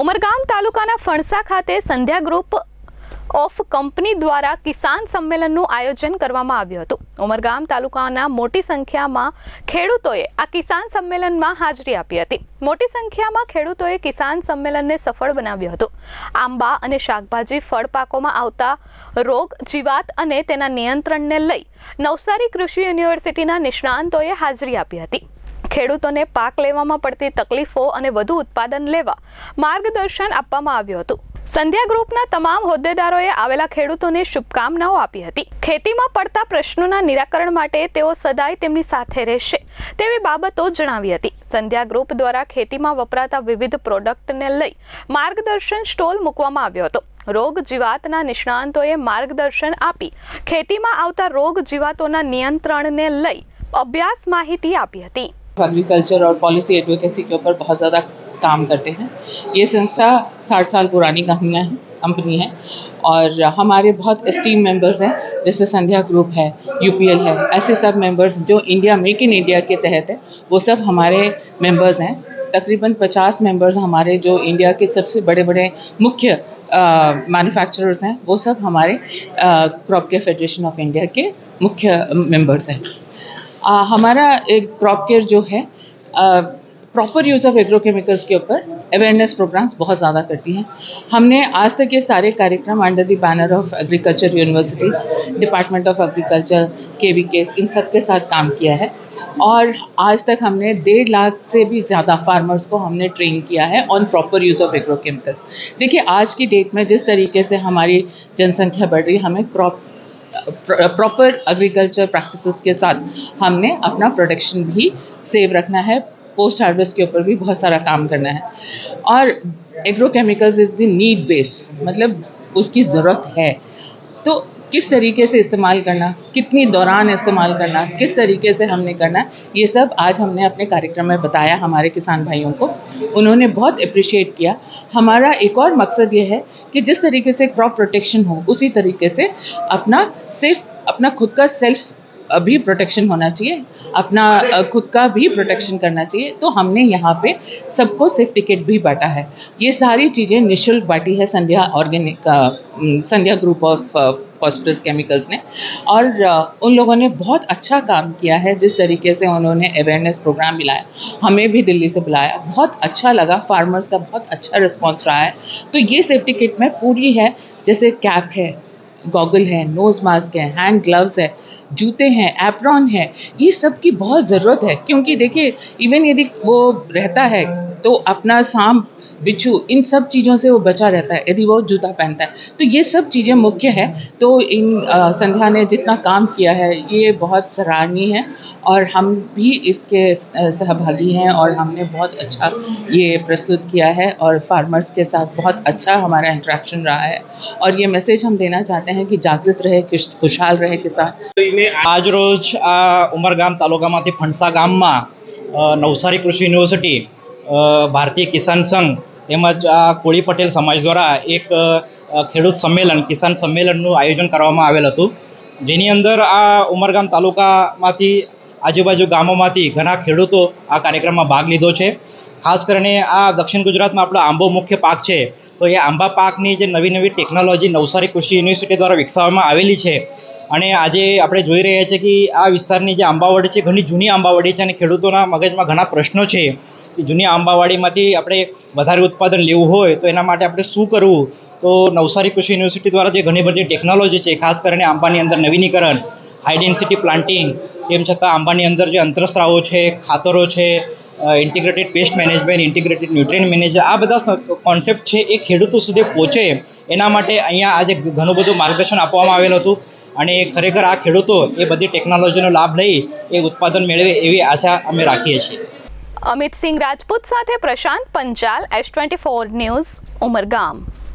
ઉમરગામ તાલુકાના ફણસા ખાતે સંધ્યા group of company દ્વારા કિસાન સંમેલનનું આયોજન કરવામાં આવ્યું હતું. ઉમરગામ તાલુકાના મોટી સંખ્યામાં ખેડૂતોએ આ કિસાન સંમેલનમાં હાજરી આપી હતી. મોટી સંખ્યામાં ખેડૂતોએ કિસાન સંમેલનને સફળ બનાવ્યું હતું. આંબા અને શાકભાજી ફળ પાકોમાં આવતા રોગ, જીવાત અને તેના નિયંત્રણને લઈ નવસારી કૃષિ યુનિવર્સિટીના નિષ્ણાંતોએ હાજરી આપી હતી. ખેડૂતોને પાક લેવામાં પડતી તકલીફો અને વધુ ઉત્પાદન લેવા માર્ગદર્શન આપવામાં આવ્યું હતું. સંધ્યા ગ્રુપના તમામ હોદ્દેદારોએ આવેલા ખેડૂતોને શુભકામનાઓ આપી હતી. ખેતીમાં પડતા પ્રશ્નોના નિરાકરણ માટે તેઓ સદાય તેમની સાથે રહેશે તેવી બાબતો જણાવી હતી. સંધ્યા ગ્રુપ દ્વારા ખેતીમાં વપરાતા વિવિધ પ્રોડક્ટને લઈ માર્ગદર્શન સ્ટોલ મૂકવામાં આવ્યો હતો. રોગ જીવાતના નિષ્ણાંતોએ માર્ગદર્શન આપી ખેતીમાં આવતા રોગ જીવાતોના નિયંત્રણને લઈ અભ્યાસ માહિતી આપી હતી. एग्रीकल्चर और पॉलिसी एडवोकेसी के ऊपर बहुत ज़्यादा काम करते हैं। ये संस्था साठ साल पुरानी कहानियाँ हैं कंपनी है, और हमारे बहुत एस्टीम मेंबर्स हैं, जैसे संध्या ग्रुप है यूपीएल है, ऐसे सब मेंबर्स जो इंडिया मेक इन इंडिया के तहत है, वो सब हमारे मेंबर्स हैं। तकरीबन 50 मेंबर्स हमारे जो इंडिया के सबसे बड़े बड़े मुख्य मैन्युफैक्चरर्स हैं, वो सब हमारे crop care federation of India के मुख्य मेंबर्स हैं। आ, हमारा एक क्रॉप केयर जो है प्रॉपर यूज़ ऑफ़ एग्रोकेमिकल्स के ऊपर अवेयरनेस प्रोग्राम्स बहुत ज़्यादा करती हैं। हमने आज तक ये सारे कार्यक्रम under the banner of agriculture universities department of agriculture K V Ks इन सब के साथ काम किया है। और आज तक हमने डेढ़ लाख से भी ज़्यादा फार्मर्स को हमने ट्रेन किया है on proper use of agrochemicals देखिए आज की डेट में जिस तरीके से हमारी जनसंख्या बढ़ रही है हमें क्रॉप प्रॉपर एग्रीकल्चर प्रैक्टिसेस के साथ हमने अपना प्रोडक्शन भी सेव रखना है। पोस्ट हार्वेस्ट के ऊपर भी बहुत सारा काम करना है। और agrochemicals is the need base मतलब उसकी ज़रूरत है। तो किस तरीके से इस्तेमाल करना, कितनी दौरान इस्तेमाल करना, किस तरीके से हमने करना, ये सब आज हमने अपने कार्यक्रम में बताया हमारे किसान भाइयों को। उन्होंने बहुत अप्रिशिएट किया। हमारा एक और मकसद ये है कि जिस तरीके से क्रॉप प्रोटेक्शन हो, उसी तरीके से अपना सिर्फ़, अपना खुद का सेल्फ भी प्रोटेक्शन होना चाहिए, अपना खुद का भी प्रोटेक्शन करना चाहिए तो हमने यहाँ पे सबको सेफ़ टिकट भी बांटा है। ये सारी चीज़ें निःशुल्क बांटी है Sandhya organic Sandhya group of phosphorus chemicals ने। और उन लोगों ने बहुत अच्छा काम किया है, जिस तरीके से उन्होंने अवेयरनेस प्रोग्राम मिलाया, हमें भी दिल्ली से बुलाया, बहुत अच्छा लगा फार्मर्स का बहुत अच्छा रिस्पॉन्स रहा है। तो ये सेफ्टी किट में पूरी है, जैसे कैप है गॉगल है नोज़ मास्क है हैंड ग्लव्स है, जूते हैं एप्रॉन है, ये सब की बहुत ज़रूरत है। क्योंकि देखिए इवन यदि वो रहता है तो अपना सांप बिच्छू इन सब चीज़ों से वो बचा रहता है यदि वो जूता पहनता है तो ये सब चीज़ें मुख्य है तो इन अ, संध्या ने जितना काम किया है ये बहुत सराहनीय है और हम भी इसके अ, सहभागी हैं और हमने बहुत अच्छा ये प्रस्तुत किया है और फार्मर्स के साथ बहुत अच्छा हमारा इंट्रैक्शन रहा है और ये मैसेज हम देना चाहते हैं कि जागृत रहे खुश- खुशहाल रहे किसान આજ રોજ આ ઉમરગામ તાલુકામાંથી ફણસા ગામમાં અ, નવસારી કૃષિ યુનિવર્સિટી અ, ભારતીય કિસાન સંઘ તેમજ આ કોળી પટેલ સમાજ દ્વારા એક ખેડૂત સંમેલન, કિસાન સંમેલનનું આયોજન કરવામાં આવેલ હતું. જેની અંદર આ ઉમરગામ તાલુકામાંથી આજુબાજુ ગામોમાંથી ઘણા ખેડૂતો આ કાર્યક્રમમાં ભાગ લીધો છે. ખાસ કરીને આ દક્ષિણ ગુજરાતમાં આપણો આંબો મુખ્ય પાક છે, તો એ આંબા પાકની જે નવી નવી ટેકનોલોજી નવસારી કૃષિ યુનિવર્સિટી દ્વારા વિકસાવવામાં આવેલી છે. અને આજે આપણે જોઈ રહ્યા છીએ કે આ વિસ્તારની જે આંબાવાડી છે, ઘણી જૂની આંબાવાડી છે અને ખેડૂતોના મગજમાં ઘણા પ્રશ્નો છે. જૂની આંબાવાડીમાંથી આપણે વધારે ઉત્પાદન લેવું હોય તો એના માટે આપણે શું કરવું? તો નવસારી કૃષિ યુનિવર્સિટી દ્વારા જે ઘણી બધી ટેકનોલોજી છે, ખાસ કરીને આંબાની અંદર નવીનીકરણ હાઈ ડેન્સિટી પ્લાન્ટિંગ તેમ છતાં આંબાની અંદર જે અંતરસ્ત્રાવો છે, ખાતરો છે integrated pest management integrated nutrient manager આ બધા કોન્સેપ્ટ છે એ ખેડૂતો સુધી પહોંચે. એના માટે અહીંયા આજે ઘણું બધું માર્ગદર્શન આપવામાં આવેલું હતું અને ખરેખર આ ખેડૂતો એ બધી ટેકનોલોજીનો લાભ લઈ એ ઉત્પાદન મેળવે એવી આશા અમે રાખીએ છીએ. અમિત સિંહ રાજપૂત સાથે Prashant Panchal S twenty four news Umargam